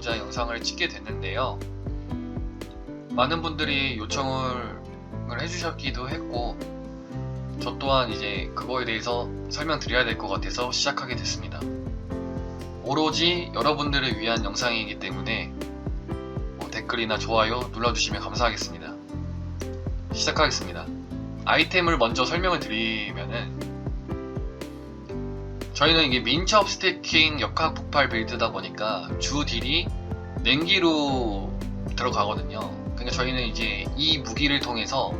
설명드리고자 영상을 찍게 됐는데요. 많은 분들이 요청을 해주셨기도 했고, 저 또한 이제 그거에 대해서 설명드려야 될 것 같아서 시작하게 됐습니다. 오로지 여러분들을 위한 영상이기 때문에 뭐 댓글이나 좋아요 눌러주시면 감사하겠습니다. 시작하겠습니다. 아이템을 먼저 설명을 드리면은 저희는 이게 민첩 스태킹 역학 폭발 빌드다 보니까 주 딜이 냉기로 들어가거든요. 그러니까 저희는 이제 이 무기를 통해서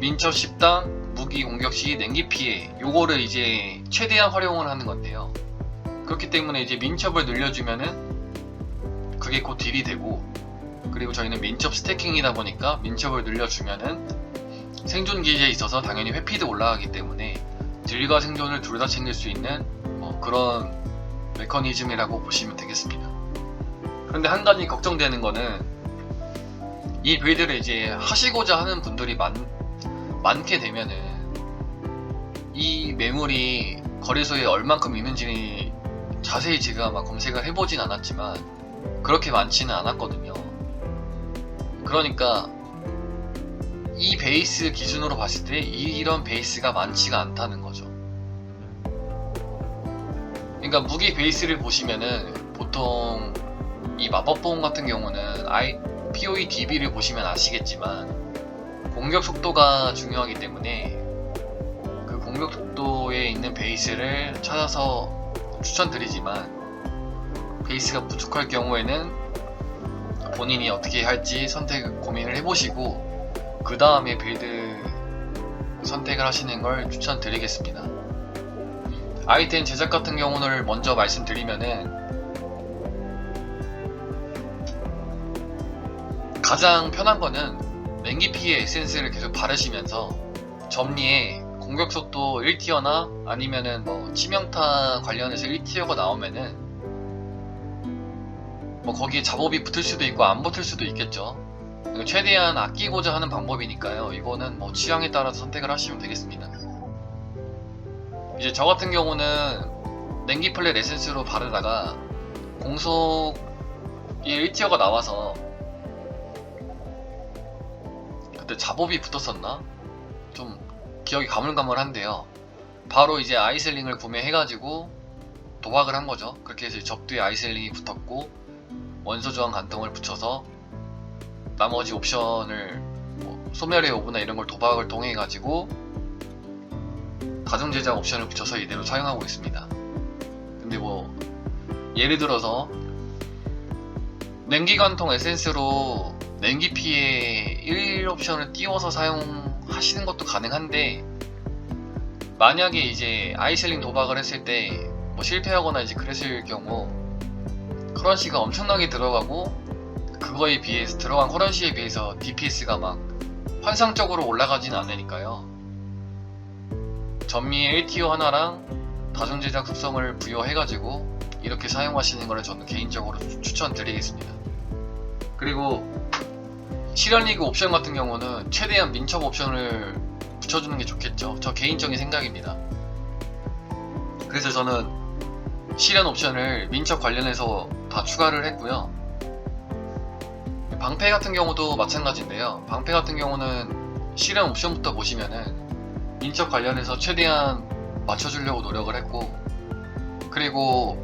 민첩 10당 무기 공격 시 냉기 피해 요거를 이제 최대한 활용을 하는 건데요. 그렇기 때문에 이제 민첩을 늘려주면은 그게 곧 딜이 되고 그리고 저희는 민첩 스태킹이다 보니까 민첩을 늘려주면은 생존 기제에 있어서 당연히 회피도 올라가기 때문에 딜과 생존을 둘 다 챙길 수 있는 뭐 그런 메커니즘이라고 보시면 되겠습니다. 그런데 한 가지 걱정되는 거는 이 빌드를 이제 하시고자 하는 분들이 많, 많게 되면은 이 매물이 거래소에 얼만큼 있는지 자세히 제가 막 검색을 해보진 않았지만 그렇게 많지는 않았거든요. 그러니까 이 베이스 기준으로 봤을 때 이- 이런 베이스가 많지가 않다는 거죠. 그러니까 무기 베이스를 보시면은 보통 이 마법보험 같은 경우는 I, POE DB를 보시면 아시겠지만 공격 속도가 중요하기 때문에 그 공격 속도에 있는 베이스를 찾아서 추천드리지만 베이스가 부족할 경우에는 본인이 어떻게 할지 선택 고민을 해보시고 그 다음에 빌드 선택을 하시는 걸 추천드리겠습니다. 아이템 제작 같은 경우를 먼저 말씀드리면은 가장 편한 거는 냉기 피해 에센스를 계속 바르시면서 점리에 공격 속도 1티어나 아니면은 뭐 치명타 관련해서 1티어가 나오면은 뭐 거기에 잡업이 붙을 수도 있고 안 붙을 수도 있겠죠. 이거 최대한 아끼고자 하는 방법이니까요. 이거는 뭐 취향에 따라서 선택을 하시면 되겠습니다. 이제 저 같은 경우는 냉기 플랫 에센스로 바르다가 공속이 1티어가 나와서 그때 잡업이 붙었었나? 좀 기억이 가물가물한데요. 바로 이제 아이슬링을 구매해가지고 도박을 한 거죠. 그렇게 해서 적두에 아이슬링이 붙었고 원소 저항 간통을 붙여서 나머지 옵션을 뭐 소멸의 오브나 이런 걸 도박을 통해 가지고 가정 제작 옵션을 붙여서 이대로 사용하고 있습니다. 근데 뭐 예를 들어서 냉기 관통 에센스로 냉기 피해 1 옵션을 띄워서 사용하시는 것도 가능한데 만약에 이제 아이슬링 도박을 했을 때 뭐 실패하거나 이제 그랬을 경우 커런시가 엄청나게 들어가고 그거에 비해서 들어간 커런시에 비해서 DPS가 막 환상적으로 올라가진 않으니까요. 전미의 1티어 하나랑 다중 제작 특성을 부여해가지고 이렇게 사용하시는 것을 저는 개인적으로 추- 추천드리겠습니다. 그리고 실현리그 옵션 같은 경우는 최대한 민첩 옵션을 붙여주는 게 좋겠죠. 저 개인적인 생각입니다. 그래서 저는 실현 옵션을 민첩 관련해서 다 추가를 했고요. 방패 같은 경우도 마찬가지인데요. 방패 같은 경우는 실현 옵션부터 보시면은 민첩 관련해서 최대한 맞춰주려고 노력을 했고 그리고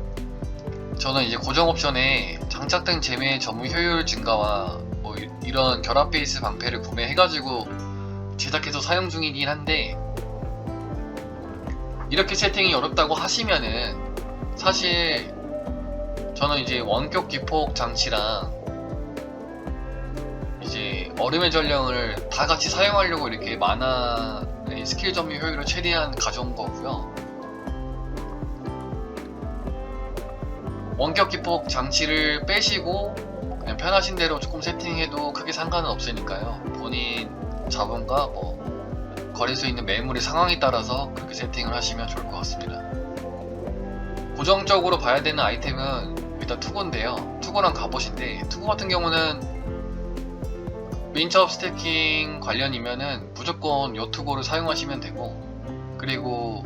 저는 이제 고정 옵션에 장착된 재매의 점유 효율 증가와 뭐 이- 이런 결합 베이스 방패를 구매해가지고 제작해서 사용 중이긴 한데 이렇게 세팅이 어렵다고 하시면은 사실 저는 이제 원격 기폭 장치랑 얼음의 전령을 다 같이 사용하려고 이렇게 만화 의 스킬 점유 효율을 최대한 가져온 거고요. 원격 기폭 장치를 빼시고 그냥 편하신 대로 조금 세팅해도 크게 상관은 없으니까요. 본인 자본과 뭐 거래소에 있는 매물의 상황에 따라서 그렇게 세팅을 하시면 좋을 것 같습니다. 고정적으로 봐야 되는 아이템은 일단 투구인데요. 투구랑 갑옷인데 투구 같은 경우는 민첩 스태킹 관련이면은 무조건 요 투구를 사용하시면 되고 그리고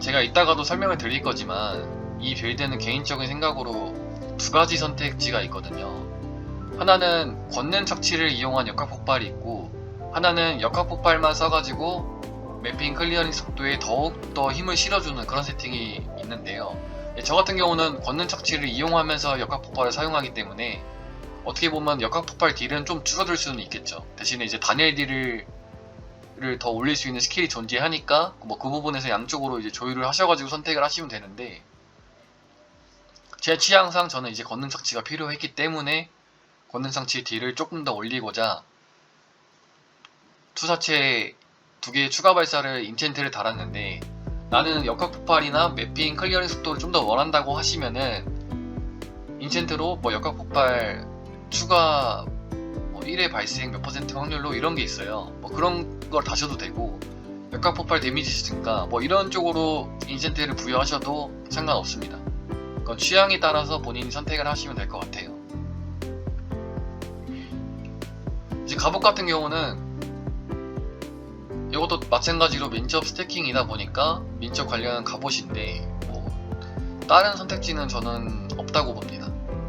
제가 이따가도 설명을 드릴 거지만 이 빌드는 개인적인 생각으로 두 가지 선택지가 있거든요. 하나는 권능 착취를 이용한 역학 폭발이 있고 하나는 역학 폭발만 써가지고 매핑 클리어링 속도에 더욱더 힘을 실어주는 그런 세팅이 있는데요. 예, 저 같은 경우는 권능 착취를 이용하면서 역학 폭발을 사용하기 때문에 어떻게 보면 역학 폭발 딜은 좀 줄어들 수는 있겠죠. 대신에 이제 단일 딜을 더 올릴 수 있는 스킬이 존재하니까 뭐 그 부분에서 양쪽으로 이제 조율을 하셔가지고 선택을 하시면 되는데 제 취향상 저는 이제 권능 착취가 필요했기 때문에 권능 착취 딜을 조금 더 올리고자 투사체 두 개의 추가 발사를 인챈트를 달았는데 나는 역학 폭발이나 매핑 클리어링 속도를 좀 더 원한다고 하시면은 인챈트로 뭐 역학 폭발 추가 뭐 1회 발생 몇 퍼센트 확률로 이런 게 있어요. 뭐 그런 걸 다셔도 되고 역학 폭발 데미지 증가 뭐 이런 쪽으로 인센트를 부여하셔도 상관없습니다. 그건 취향에 따라서 본인이 선택을 하시면 될 것 같아요. 이제 갑옷 같은 경우는 이것도 마찬가지로 민첩 스태킹이다 보니까 민첩 관련 갑옷인데 뭐 다른 선택지는 저는 없다고 봅니다.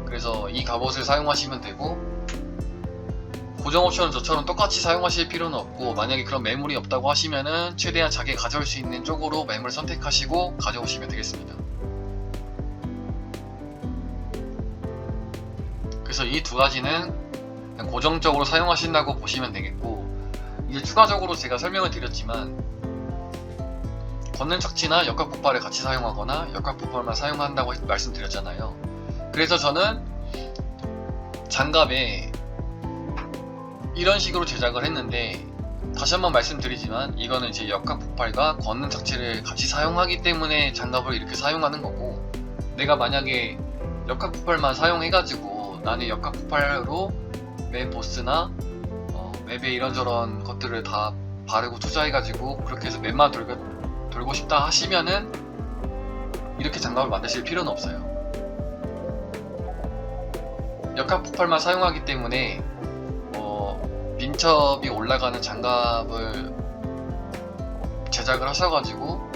그래서 이 갑옷을 사용하시면 되고 고정 옵션은 저처럼 똑같이 사용하실 필요는 없고 만약에 그런 매물이 없다고 하시면은 최대한 자기 가져올 수 있는 쪽으로 매물 선택하시고 가져오시면 되겠습니다. 그래서 이 두 가지는 고정적으로 사용하신다고 보시면 되겠고 이제 추가적으로 제가 설명을 드렸지만 권능 착취나 역학 폭발을 같이 사용하거나 역학 폭발만 사용한다고 말씀드렸잖아요. 그래서 저는 장갑에 이런 식으로 제작을 했는데 다시 한번 말씀드리지만 이거는 이제 역학 폭발과 권능 착취를 같이 사용하기 때문에 장갑을 이렇게 사용하는 거고 내가 만약에 역학 폭발만 사용해가지고 나는 역학 폭발로 맵 보스나 어, 맵에 이런저런 것들을 다 바르고 투자해가지고 그렇게 해서 맵만 돌고, 돌고 싶다 하시면은 이렇게 장갑을 만드실 필요는 없어요. 역학 폭발만 사용하기 때문에 어, 민첩이 올라가는 장갑을 제작을 하셔가지고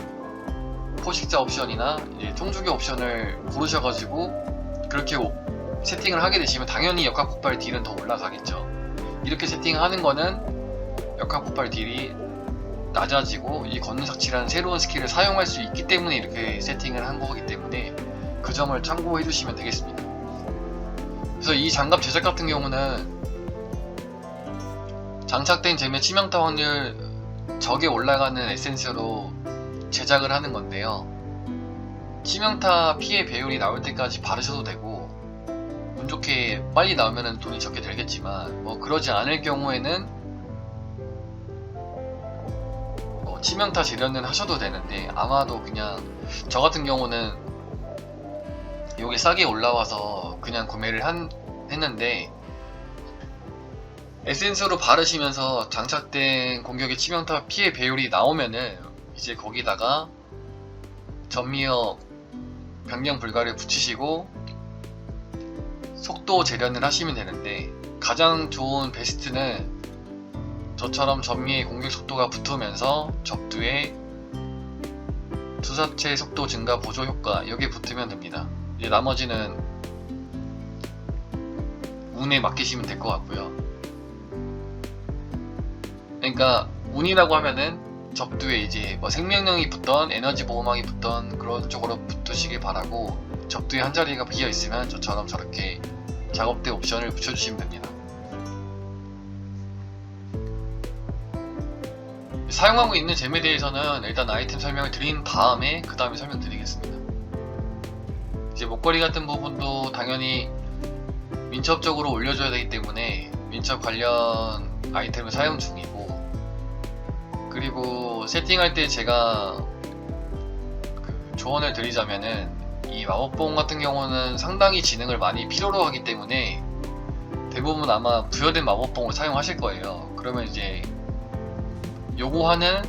포식자 옵션이나 통주기 옵션을 고르셔가지고 그렇게 오- 세팅을 하게 되시면 당연히 역학 폭발 딜은 더 올라가겠죠. 이렇게 세팅하는 거는 역학 폭발 딜이 낮아지고 이 걷는 착취라는 새로운 스킬을 사용할 수 있기 때문에 이렇게 세팅을 한 거기 때문에 그 점을 참고해 주시면 되겠습니다. 그래서 이 장갑 제작 같은 경우는 장착된 잼의 치명타 확률 적에 올라가는 에센스로 제작을 하는 건데요. 치명타 피해 배율이 나올 때까지 바르셔도 되고 운 좋게 빨리 나오면 돈이 적게 들겠지만 뭐 그러지 않을 경우에는 뭐 치명타 재련은 하셔도 되는데 아마도 그냥 저 같은 경우는 요게 싸게 올라와서 그냥 구매를 한, 했는데 에센스로 바르시면서 장착된 공격의 치명타 피해 배율이 나오면은 이제 거기다가 전미역 변경 불가를 붙이시고 속도 재련을 하시면 되는데 가장 좋은 베스트는 저처럼 전미의 공격 속도가 붙으면서 적두의 투사체 속도 증가 보조 효과 여기에 붙으면 됩니다. 이제 나머지는 운에 맡기시면 될 것 같고요. 그러니까 운이라고 하면은 적두에 이제 뭐 생명력이 붙던 에너지 보호막이 붙던 그런 쪽으로 붙으시길 바라고 적두에 한 자리가 비어 있으면 저처럼 저렇게 작업대 옵션을 붙여주시면 됩니다. 사용하고 있는 잼에 대해서는 일단 아이템 설명을 드린 다음에 그 다음에 설명드리겠습니다. 이제 목걸이 같은 부분도 당연히 민첩적으로 올려줘야 되기 때문에 민첩 관련 아이템을 사용 중이고 그리고 세팅할 때 제가 그 조언을 드리자면은 이 마법봉 같은 경우는 상당히 지능을 많이 필요로 하기 때문에 대부분 아마 부여된 마법봉을 사용하실 거예요. 그러면 이제 요구하는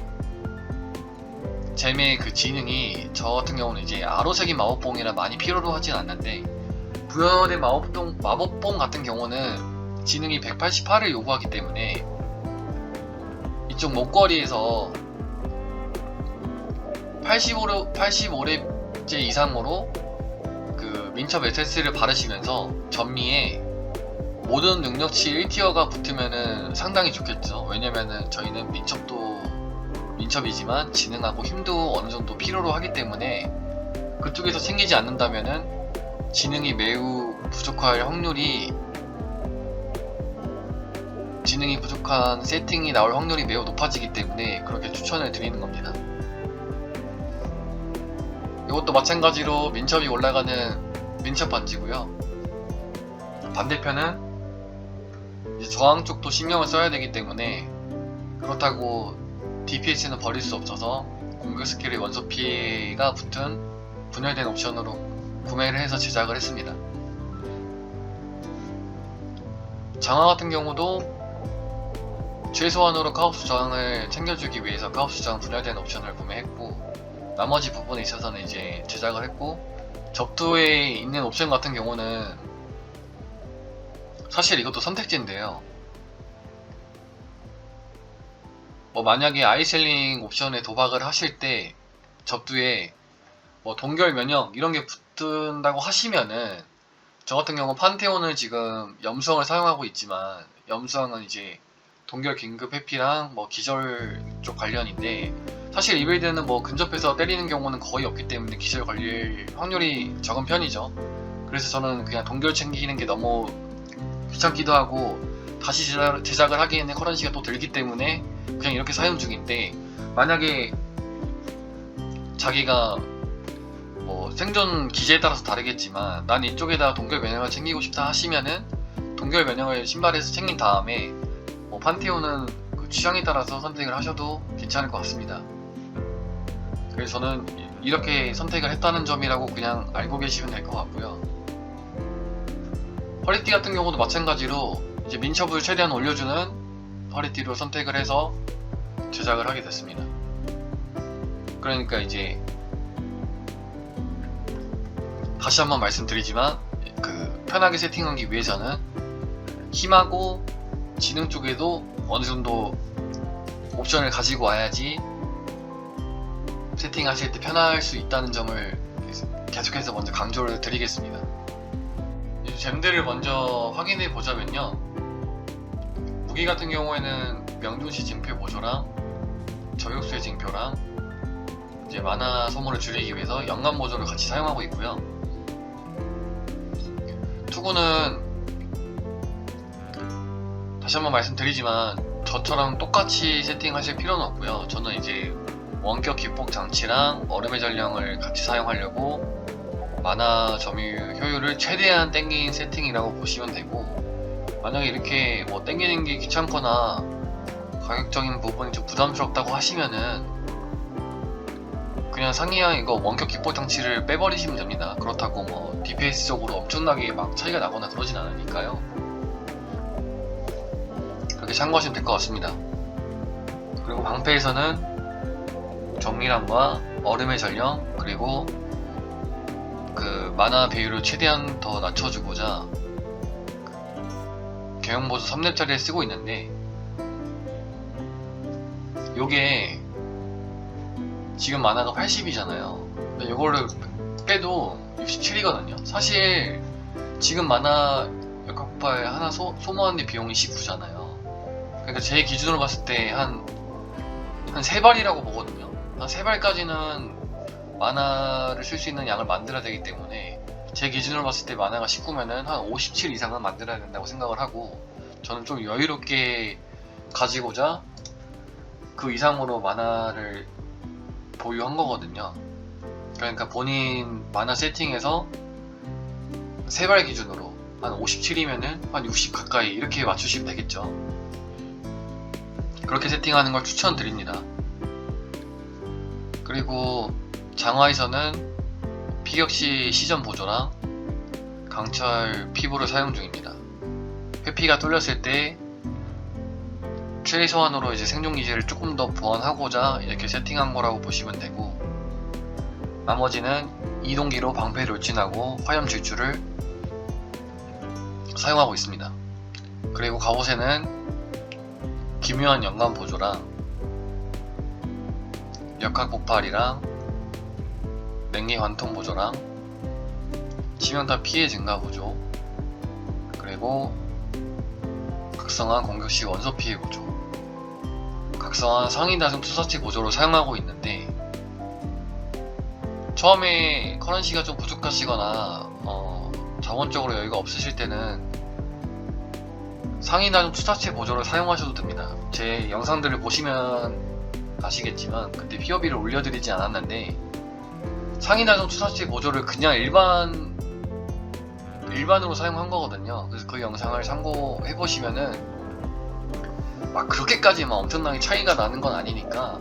잼의 그 지능이 저 같은 경우는 이제 아로색인 마법봉이라 많이 필요로 하진 않는데 부여된 마법봉, 마법봉 같은 경우는 지능이 188을 요구하기 때문에 이쪽 목걸이에서 85로, 85렙제 이상으로 민첩 SS를 바르시면서 전미에 모든 능력치 1티어가 붙으면은 상당히 좋겠죠. 왜냐면은 저희는 민첩도 민첩이지만 지능하고 힘도 어느 정도 필요로 하기 때문에 그쪽에서 챙기지 않는다면은 지능이 매우 부족할 확률이 지능이 부족한 세팅이 나올 확률이 매우 높아지기 때문에 그렇게 추천을 드리는 겁니다. 이것도 마찬가지로 민첩이 올라가는 민첩 반지고요. 반대편은 저항 쪽도 신경을 써야 되기 때문에 그렇다고 DPS는 버릴 수 없어서 공격 스킬의 원소 피해가 붙은 분열된 옵션으로 구매를 해서 제작을 했습니다. 장화 같은 경우도 최소한으로 카오스 저항을 챙겨주기 위해서 카오스 저항 분열된 옵션을 구매했고 나머지 부분에 있어서는 이제 제작을 했고 접두에 있는 옵션 같은 경우는 사실 이것도 선택지인데요. 뭐 만약에 아이셀링 옵션에 도박을 하실 때 접두에 뭐 동결 면역 이런 게 붙는다고 하시면은 저 같은 경우 판테온을 지금 염수왕을 사용하고 있지만 염수왕은 이제 동결 긴급 회피랑 뭐 기절 쪽 관련인데 사실 이 빌드는 뭐 근접해서 때리는 경우는 거의 없기 때문에 기절 걸릴 확률이 적은 편이죠. 그래서 저는 그냥 동결 챙기는 게 너무 귀찮기도 하고 다시 제작, 제작을 하기에는 커런시가 또 들기 때문에 그냥 이렇게 사용 중인데 만약에 자기가 뭐 생존 기제에 따라서 다르겠지만 난 이쪽에다 동결 면역을 챙기고 싶다 하시면은 동결 면역을 신발에서 챙긴 다음에 뭐 판테온은 그 취향에 따라서 선택을 하셔도 괜찮을 것 같습니다. 그래서 저는 이- 이렇게 선택을 했다는 점이라고 그냥 알고 계시면 될 것 같고요. 허리띠 같은 경우도 마찬가지로 이제 민첩을 최대한 올려주는 허리띠로 선택을 해서 제작을 하게 됐습니다. 그러니까 이제 다시 한번 말씀드리지만 그 편하게 세팅하기 위해서는 힘하고 지능 쪽에도 어느 정도 옵션을 가지고 와야지 세팅하실 때 편할 수 있다는 점을 계속해서 먼저 강조를 드리겠습니다. 잼들을 먼저 확인해 보자면요. 무기 같은 경우에는 명중시 징표 보조랑 저격수의 징표랑 이제 만화 소모를 줄이기 위해서 연간 보조를 같이 사용하고 있고요. 투구는 다시 한번 말씀드리지만 저처럼 똑같이 세팅하실 필요는 없고요. 저는 이제 원격 기폭 장치랑 얼음의 전령을 같이 사용하려고 만화 점유 효율을 최대한 땡긴 세팅이라고 보시면 되고 만약에 이렇게 뭐 땡기는 게 귀찮거나 가격적인 부분이 좀 부담스럽다고 하시면은 그냥 상이야 이거 원격 기폭 장치를 빼버리시면 됩니다. 그렇다고 뭐 DPS적으로 엄청나게 막 차이가 나거나 그러진 않으니까요. 그렇게 참고하시면 될 것 같습니다. 그리고 방패에서는 정밀함과 얼음의 전령 그리고 그 만화 배율을 최대한 더 낮춰주고자 개형보수 3렙짜리를 쓰고 있는데 요게 지금 만화가 80이잖아요. 근데 요거를 빼도 67이거든요. 사실 지금 만화 역학발 하나 소, 소모하는데 비용이 19잖아요. 그러니까 제 기준으로 봤을 때 한한세 발이라고 보거든요. 한세 발까지는 만화를 쓸 수 있는 양을 만들어야 되기 때문에 제 기준으로 봤을 때 만화가 19면은 한 57 이상은 만들어야 된다고 생각을 하고 저는 좀 여유롭게 가지고자 그 이상으로 만화를 보유한 거거든요. 그러니까 본인 만화 세팅에서 세발 기준으로 한 57이면은 한 60 가까이 이렇게 맞추시면 되겠죠. 그렇게 세팅하는 걸 추천드립니다. 그리고 장화에서는 피격시 시전 보조랑 강철 피부를 사용 중입니다. 회피가 뚫렸을 때 최소한으로 이제 생존 기제를 조금 더 보완하고자 이렇게 세팅한 거라고 보시면 되고 나머지는 이동기로 방패 돌진하고 화염 질주를 사용하고 있습니다. 그리고 갑옷에는 기묘한 연간 보조랑 역학 폭발이랑 냉기 관통 보조랑 치명타 피해 증가 보조 그리고 각성한 공격 시 원소 피해 보조 각성한 상위 다중 투사체 보조로 사용하고 있는데 처음에 커런시가 좀 부족하시거나 어, 자원적으로 여유가 없으실 때는 상위 다중 투사체 보조를 사용하셔도 됩니다. 제 영상들을 보시면 아시겠지만 그때 피어비를 올려드리지 않았는데 다중 투사체 보조를 그냥 일반 일반으로 사용한 거거든요. 그래서 그 영상을 참고해 보시면은 막 그렇게까지 막 엄청나게 차이가 나는 건 아니니까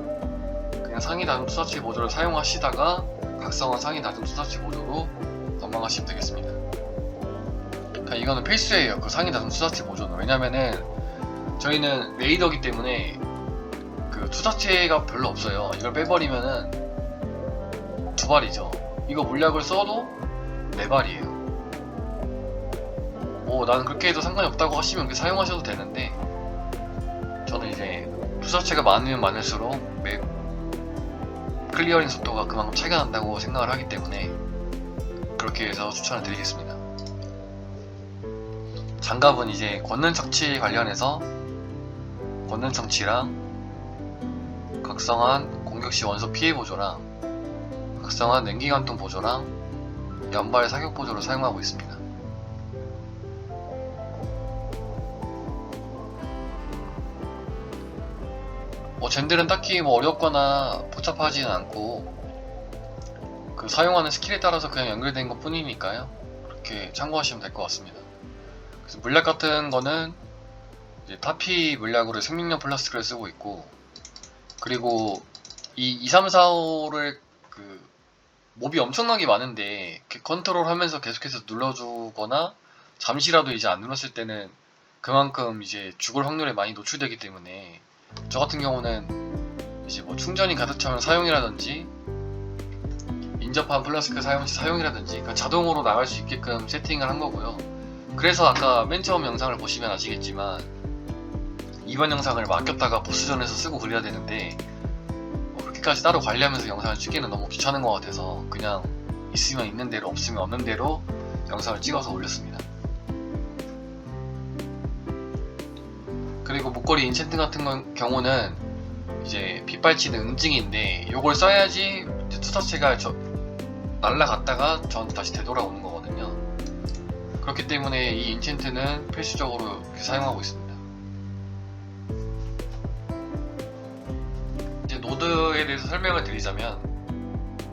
그냥 상위 다중 투사체 보조를 사용하시다가 각성한 상위 다중 투사체 보조로 넘어가시면 되겠습니다. 그러니까 이거는 필수예요. 그 상위 다중 투사체 보조는 왜냐면은 저희는 레이더기 때문에 그 투사체가 별로 없어요. 이걸 빼버리면은 두 발이죠. 이거 물약을 써도 네 발이에요. 뭐 나는 그렇게 해도 상관이 없다고 하시면 그 사용하셔도 되는데 저는 이제 투사체가 많으면 많을수록 맵 클리어링 속도가 그만큼 차이가 난다고 생각을 하기 때문에 그렇게 해서 추천을 드리겠습니다. 장갑은 이제 권능 착취 관련해서 권능 착취랑 각성한 공격 시 원소 피해 보조랑 각성한 냉기관통 보조랑 연발 사격 보조를 사용하고 있습니다. 뭐 젠들은 딱히 뭐 어렵거나 복잡하지는 않고 그 사용하는 스킬에 따라서 그냥 연결된 것 뿐이니까요. 그렇게 참고하시면 될 것 같습니다. 그래서 물약 같은 거는 타피 물약으로 생명력 플러스를 쓰고 있고 그리고 이 2, 3, 4, 5를 그 몹이 엄청나게 많은데 컨트롤 하면서 계속해서 눌러주거나 잠시라도 이제 안 눌렀을 때는 그만큼 이제 죽을 확률에 많이 노출되기 때문에 저 같은 경우는 이제 뭐 충전이 가득 차면 사용이라든지 인접한 플라스크 사용 시 사용이라든지 그러니까 자동으로 나갈 수 있게끔 세팅을 한 거고요. 그래서 아까 맨 처음 영상을 보시면 아시겠지만 이번 영상을 맡겼다가 보스전에서 쓰고 그래야 되는데 뭐 그렇게까지 따로 관리하면서 영상을 찍기는 너무 귀찮은 것 같아서 그냥 있으면 있는 대로 없으면 없는 대로 영상을 찍어서 올렸습니다. 그리고 목걸이 인챈트 같은 건- 경우는 이제 빗발치는 응징인데 이걸 써야지 투사체가 저 날라갔다가 저한테 다시 되돌아오는 거거든요. 그렇기 때문에 이 인챈트는 필수적으로 사용하고 있습니다. 노드에 대해서 설명을 드리자면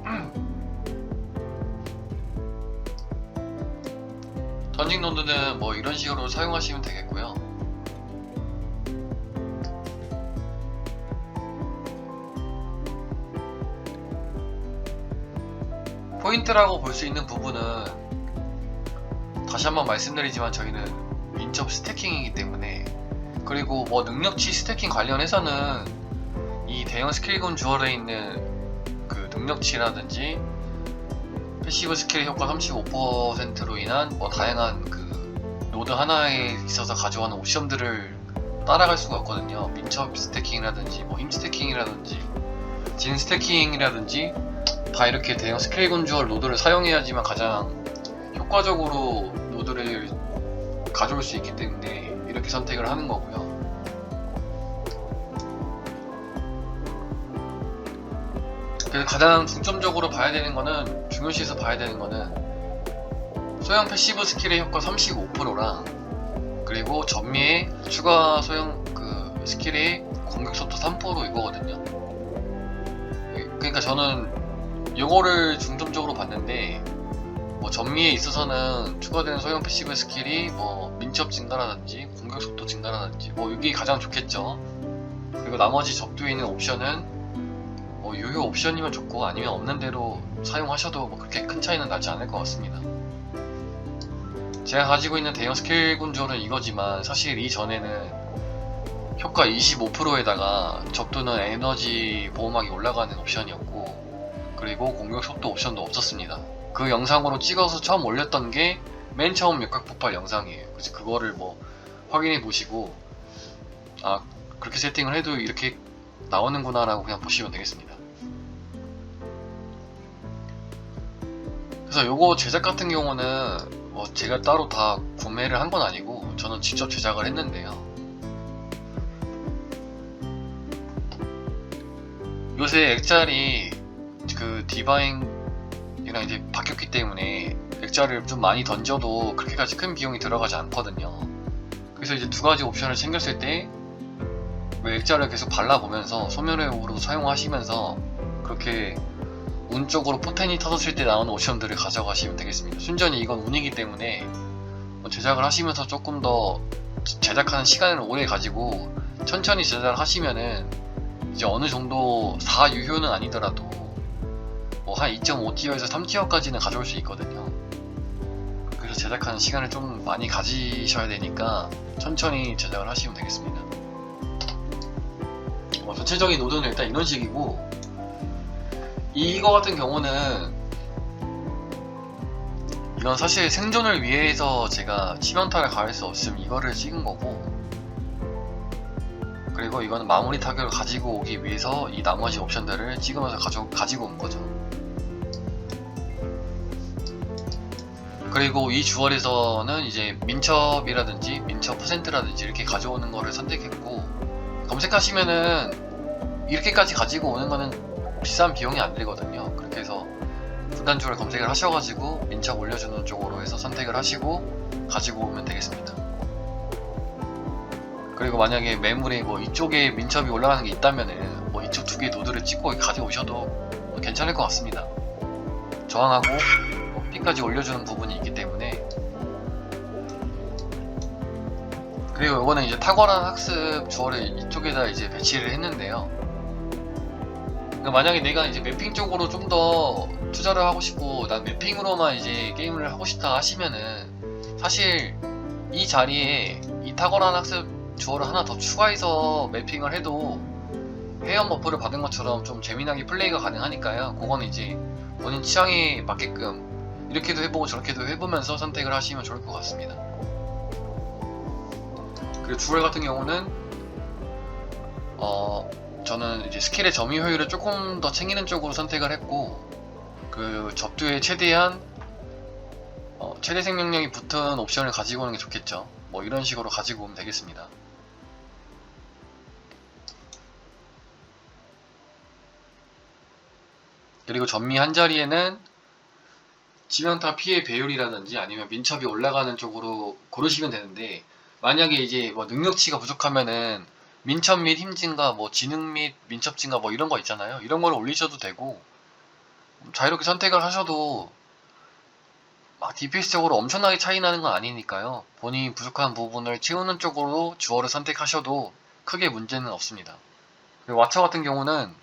던징 노드는 뭐 이런 식으로 사용하시면 되겠고요. 포인트라고 볼 수 있는 부분은 다시 한번 말씀드리지만 저희는 민첩 스태킹이기 때문에 그리고 뭐 능력치 스태킹 관련해서는 이 대형 스킬군 주얼에 있는 그 능력치라든지 패시브 스킬 효과 35%로 인한 뭐 다양한 그 노드 하나에 있어서 가져가는 옵션들을 따라갈 수가 없거든요. 민첩 스태킹이라든지 뭐 힘 스태킹이라든지 진 스태킹이라든지 다 이렇게 대형 스케일 건 주얼 노드를 사용해야지만 가장 효과적으로 노드를 가져올 수 있기 때문에 이렇게 선택을 하는 거고요. 그래서 가장 중점적으로 봐야 되는 거는 중요시해서 봐야 되는 거는 소형 패시브 스킬의 효과 35%랑 그리고 전미의 추가 소형 그 스킬의 공격 속도 3% 이거거든요. 그러니까 저는 요거를 중점적으로 봤는데 뭐 전미에 있어서는 추가되는 소형 패시브 스킬이 뭐 민첩 증가라든지 공격 속도 증가라든지 뭐 이게 가장 좋겠죠. 그리고 나머지 접두에 있는 옵션은 뭐 유효 옵션이면 좋고 아니면 없는 대로 사용하셔도 뭐 그렇게 큰 차이는 나지 않을 것 같습니다. 제가 가지고 있는 대형 스킬 군주는 이거지만 사실 이전에는 효과 25%에다가 적두는 에너지 보호막이 올라가는 옵션이었고 그리고 공격 속도 옵션도 없었습니다. 그 영상으로 찍어서 처음 올렸던 게 맨 처음 역각 폭발 영상이에요. 그래서 그거를 뭐 확인해 보시고 아 그렇게 세팅을 해도 이렇게 나오는구나라고 그냥 보시면 되겠습니다. 그래서 요거 제작 같은 경우는 뭐 제가 따로 다 구매를 한 건 아니고 저는 직접 제작을 했는데요. 요새 액자리 그 디바인이랑 이제 바뀌었기 때문에 액자를 좀 많이 던져도 그렇게까지 큰 비용이 들어가지 않거든요. 그래서 이제 두 가지 옵션을 챙겼을 때왜 액자를 계속 발라보면서 소멸회로도 사용하시면서 그렇게 운적으로 포텐이 터졌을 때 나오는 옵션들을 가져가시면 되겠습니다. 순전히 이건 운이기 때문에 뭐 제작을 하시면서 조금 더 제작하는 시간을 오래 가지고 천천히 제작을 하시면은 이제 어느 정도 4 유효는 아니더라도 뭐 한 2.5티어에서 3티어까지는 가져올 수 있거든요. 그래서 제작하는 시간을 좀 많이 가지셔야 되니까 천천히 제작을 하시면 되겠습니다. 뭐 전체적인 노드는 일단 이런 식이고 이거 같은 경우는 이건 사실 생존을 위해서 제가 치명타를 가할 수 없음 이거를 찍은 거고 그리고 이거는 마무리 타격을 가지고 오기 위해서 이 나머지 옵션들을 찍으면서 가져, 가지고 온 거죠. 그리고 이 주얼에서는 이제 민첩이라든지 민첩 퍼센트라든지 이렇게 가져오는 거를 선택했고 검색하시면은 이렇게까지 가지고 오는 거는 비싼 비용이 안 들거든요. 그렇게 해서 분단주를 검색을 하셔가지고 민첩 올려주는 쪽으로 해서 선택을 하시고 가지고 오면 되겠습니다. 그리고 만약에 매물에 뭐 이쪽에 민첩이 올라가는 게 있다면은 뭐 이쪽 두개 노드를 찍고 가져오셔도 괜찮을 것 같습니다. 저항하고 뭐 핀까지 올려주는 부분이 있기 때문에 그리고 이거는 이제 탁월한 학습 주어를 이쪽에다 이제 배치를 했는데요. 그러니까 만약에 내가 이제 매핑 쪽으로 좀 더 투자를 하고 싶고 난 매핑으로만 이제 게임을 하고 싶다 하시면은 사실 이 자리에 이 탁월한 학습 주어를 하나 더 추가해서 매핑을 해도 회원 버프를 받은 것처럼 좀 재미나게 플레이가 가능하니까요. 그건 이제 본인 취향에 맞게끔 이렇게도 해보고 저렇게도 해보면서 선택을 하시면 좋을 것 같습니다. 그리고 주얼 같은 경우는 어 저는 이제 스킬의 점유 효율을 조금 더 챙기는 쪽으로 선택을 했고 그 접두에 최대한 어, 최대 생명력이 붙은 옵션을 가지고 오는 게 좋겠죠. 뭐 이런 식으로 가지고 오면 되겠습니다. 그리고 전미 한 자리에는 치명타 피해 배율이라든지 아니면 민첩이 올라가는 쪽으로 고르시면 되는데 만약에 이제 뭐 능력치가 부족하면은 민첩 및힘 증가, 뭐 지능 및 민첩 증가 뭐 이런 거 있잖아요. 이런 걸 올리셔도 되고 자유롭게 선택을 하셔도 막 DPS적으로 엄청나게 차이 나는 건 아니니까요. 본인이 부족한 부분을 채우는 쪽으로 주어를 선택하셔도 크게 문제는 없습니다. 와처 같은 경우는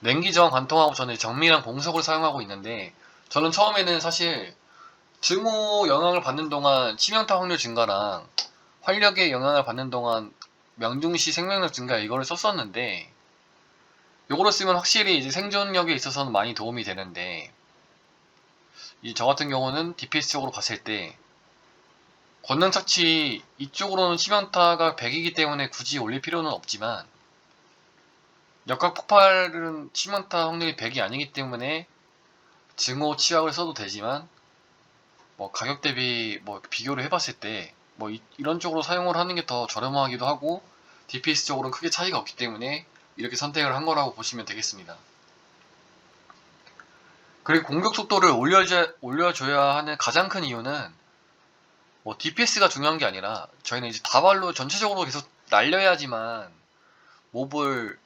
냉기저항 관통하고 저는 정밀한 공석을 사용하고 있는데 저는 처음에는 사실 증오 영향을 받는 동안 치명타 확률 증가랑 활력의 영향을 받는 동안 명중시 생명력 증가 이거를 썼었는데 요거를 쓰면 확실히 이제 생존력에 있어서는 많이 도움이 되는데 이 저 같은 경우는 DPS 쪽으로 봤을 때 권능 착취 이쪽으로는 치명타가 100이기 때문에 굳이 올릴 필요는 없지만 역각 폭발은 치명타 확률이 100이 아니기 때문에 증오 치약을 써도 되지만 뭐 가격 대비 뭐 비교를 해봤을 때 뭐 이런 쪽으로 사용을 하는 게 더 저렴하기도 하고 DPS 쪽으로는 크게 차이가 없기 때문에 이렇게 선택을 한 거라고 보시면 되겠습니다. 그리고 공격 속도를 올려줘, 올려줘야 하는 가장 큰 이유는 뭐 DPS가 중요한 게 아니라 저희는 이제 다발로 전체적으로 계속 날려야지만 몹을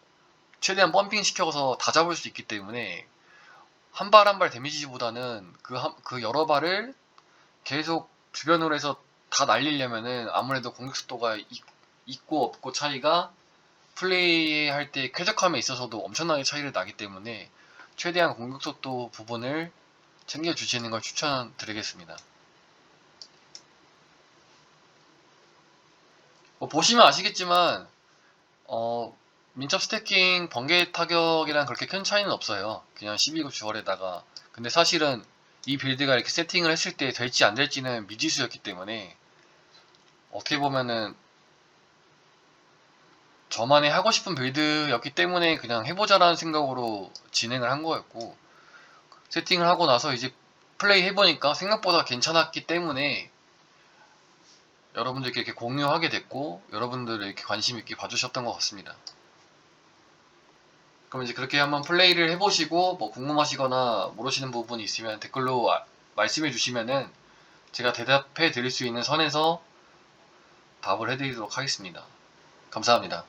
최대한 펌핑 시켜서 다 잡을 수 있기 때문에 한 발 한 발 데미지보다는 그, 한- 그 여러 발을 계속 주변으로 해서 다 날리려면은 아무래도 공격 속도가 있, 있고 없고 차이가 플레이할 때 쾌적함에 있어서도 엄청나게 차이를 나기 때문에 최대한 공격 속도 부분을 챙겨주시는 걸 추천드리겠습니다. 뭐 보시면 아시겠지만 어, 민첩 스태킹 번개 타격이랑 그렇게 큰 차이는 없어요. 그냥 12급 주얼에다가. 근데 사실은 이 빌드가 이렇게 세팅을 했을 때 될지 안 될지는 미지수였기 때문에 어떻게 보면은 저만의 하고 싶은 빌드였기 때문에 그냥 해보자라는 생각으로 진행을 한 거였고 세팅을 하고 나서 이제 플레이 해보니까 생각보다 괜찮았기 때문에 여러분들께 이렇게 공유하게 됐고 여러분들 이렇게 관심 있게 봐주셨던 것 같습니다. 그럼 이제 그렇게 한번 플레이를 해보시고 뭐 궁금하시거나 모르시는 부분이 있으면 댓글로 아- 말씀해 주시면은 제가 대답해 드릴 수 있는 선에서 답을 해드리도록 하겠습니다. 감사합니다.